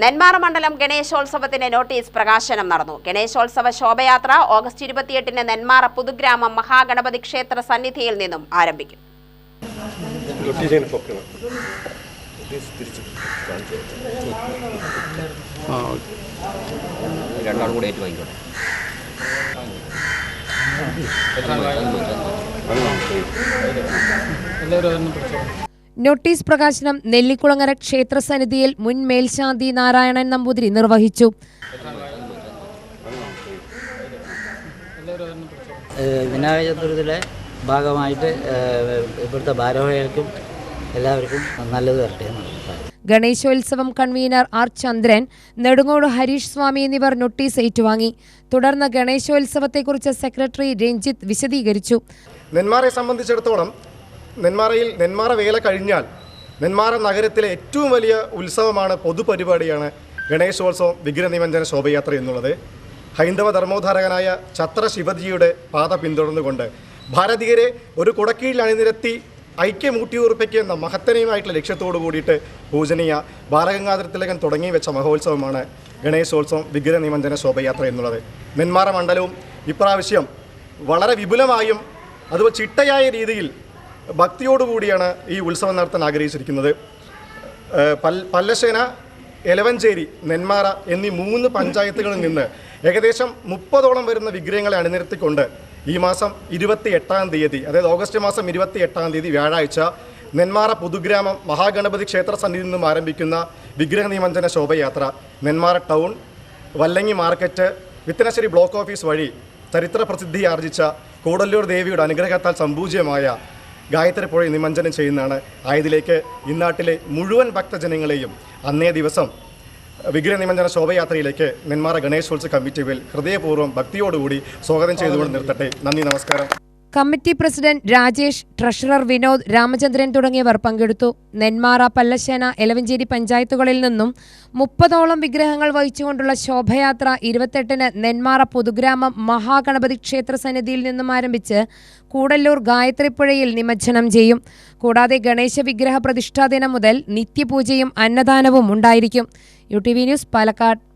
നെന്മാറ മണ്ഡലം ഗണേശോത്സവത്തിന്റെ നോട്ടീസ് പ്രകാശനം നടന്നു. ഗണേശോത്സവ ശോഭയാത്ര ഓഗസ്റ്റ് ഇരുപത്തിയെട്ടിന് നെന്മാറ പുതുഗ്രാമം മഹാഗണപതി ക്ഷേത്ര സന്നിധിയിൽ നിന്നും ആരംഭിക്കും. എല്ലാവരും അതൊന്നും രണ്ടാളും കൂടെ ഏറ്റു വാങ്ങിക്കോട്ടെ നോട്ടീസ് പ്രകാശനം നെല്ലിക്കുളങ്ങര ക്ഷേത്ര സന്നിധിയിൽ മുൻ മേൽശാന്തി നാരായണൻ നമ്പൂതിരി നിർവഹിച്ചു. വിനായക ചതുർത്ഥിയുടെ ഭാഗമായിട്ട് ഇവിടുത്തെ ഭാരവാഹികൾക്കും എല്ലാവർക്കും നല്ലത് വരട്ടെ ഗണേശോത്സവം കൺവീനർ ആർ ചന്ദ്രൻ നെടുങ്ങോട് ഹരീഷ് സ്വാമി എന്നിവർ നോട്ടീസ് ഏറ്റുവാങ്ങി. തുടർന്ന് ഗണേശോത്സവത്തെക്കുറിച്ച് സെക്രട്ടറി രഞ്ജിത്ത് വിശദീകരിച്ചു. നെന്മാറെ സംബന്ധിച്ചിടത്തോളം നെന്മാറയിൽ നെന്മാറ വേല കഴിഞ്ഞാൽ നെന്മാറ നഗരത്തിലെ ഏറ്റവും വലിയ ഉത്സവമാണ് പൊതുപരിപാടിയാണ് ഗണേശോത്സവം വിഗ്രഹനിമഞ്ജന ശോഭയാത്ര എന്നുള്ളത്. ഹൈന്ദവ ധർമ്മോദ്ധാരകനായ ഛത്ര ശിവജിയുടെ പാത പിന്തുടർന്നുകൊണ്ട് ഭാരതീയരെ ഒരു കുടക്കീഴിൽ അണിനിരത്തി ഐക്യമൂട്ടിയുറപ്പിക്കുന്ന മഹത്തനീയമായിട്ടുള്ള ലക്ഷ്യത്തോടു കൂടിയിട്ട് പൂജനീയ ബാലഗംഗാധര തിലകൻ തുടങ്ങി വെച്ച മഹോത്സവമാണ് ഗണേശോത്സവം വിഗ്രഹനിമഞ്ജന ശോഭയാത്ര എന്നുള്ളത്. നെന്മാറ മണ്ഡലവും ഇപ്രാവശ്യം വളരെ വിപുലമായും അതുപോലെ ചിട്ടയായ രീതിയിൽ ഭക്തിയോടുകൂടിയാണ് ഈ ഉത്സവം നടത്താൻ ആഗ്രഹിച്ചിരിക്കുന്നത്. പൽ- പല്ലശ്ശേന എലവഞ്ചേരി നെന്മാറ എന്നീ മൂന്ന് പഞ്ചായത്തുകളിൽ നിന്ന് ഏകദേശം മുപ്പതോളം വരുന്ന വിഗ്രഹങ്ങളെ അണിനിരത്തിക്കൊണ്ട് ഈ മാസം ഇരുപത്തി എട്ടാം തീയതി അതായത് ഓഗസ്റ്റ് മാസം ഇരുപത്തി എട്ടാം തീയതി വ്യാഴാഴ്ച നെന്മാറ പുതുഗ്രാമം മഹാഗണപതി ക്ഷേത്ര സന്നിധിയിൽ നിന്നും ആരംഭിക്കുന്ന വിഗ്രഹ നിമഞ്ജന Shobha Yatra Nenmara town Vallangi market Vithanassery block office വഴി ചരിത്ര പ്രസിദ്ധി ആർജിച്ച കൂടല്ലൂർ ദേവിയുടെ അനുഗ്രഹത്താൽ സംപൂജ്യമായ ഗായത്രി പുഴയിൽ നിമഞ്ജനം ചെയ്യുന്നതാണ് ആയതിലേക്ക് ഇന്നാട്ടിലെ മുഴുവൻ ഭക്തജനങ്ങളെയും അന്നേ ദിവസം വിഗ്രഹ നിമഞ്ജന ശോഭയാത്രയിലേക്ക് നെന്മാറ ഗണേശോത്സവ കമ്മിറ്റിയിൽ ഹൃദയപൂർവം ഭക്തിയോടുകൂടി സ്വാഗതം ചെയ്തുകൊണ്ട് നിർത്തട്ടെ. നന്ദി നമസ്കാരം. Committee president Rajesh treasurer Vinod Ramachandran തുടങ്ങിയവർ പങ്കെടുത്തു. നെന്മാറ പല്ലശ്ശേന എലവഞ്ചേരി പഞ്ചായത്തുകളിൽ നിന്നും മുപ്പതോളം വിഗ്രഹങ്ങൾ വഹിച്ചുകൊണ്ടുള്ള ശോഭയാത്ര ഇരുപത്തെട്ടിന് നെന്മാറ പൊതുഗ്രാമം മഹാഗണപതി ക്ഷേത്ര സന്നിധിയിൽ നിന്നും ആരംഭിച്ച് കൂടല്ലൂർ ഗായത്രിപ്പുഴയിൽ നിമജ്ജനം ചെയ്യും. കൂടാതെ ഗണേശ വിഗ്രഹ പ്രതിഷ്ഠാ ദിനം മുതൽ നിത്യപൂജയും അന്നദാനവും ഉണ്ടായിരിക്കും. U T V news Palakkad.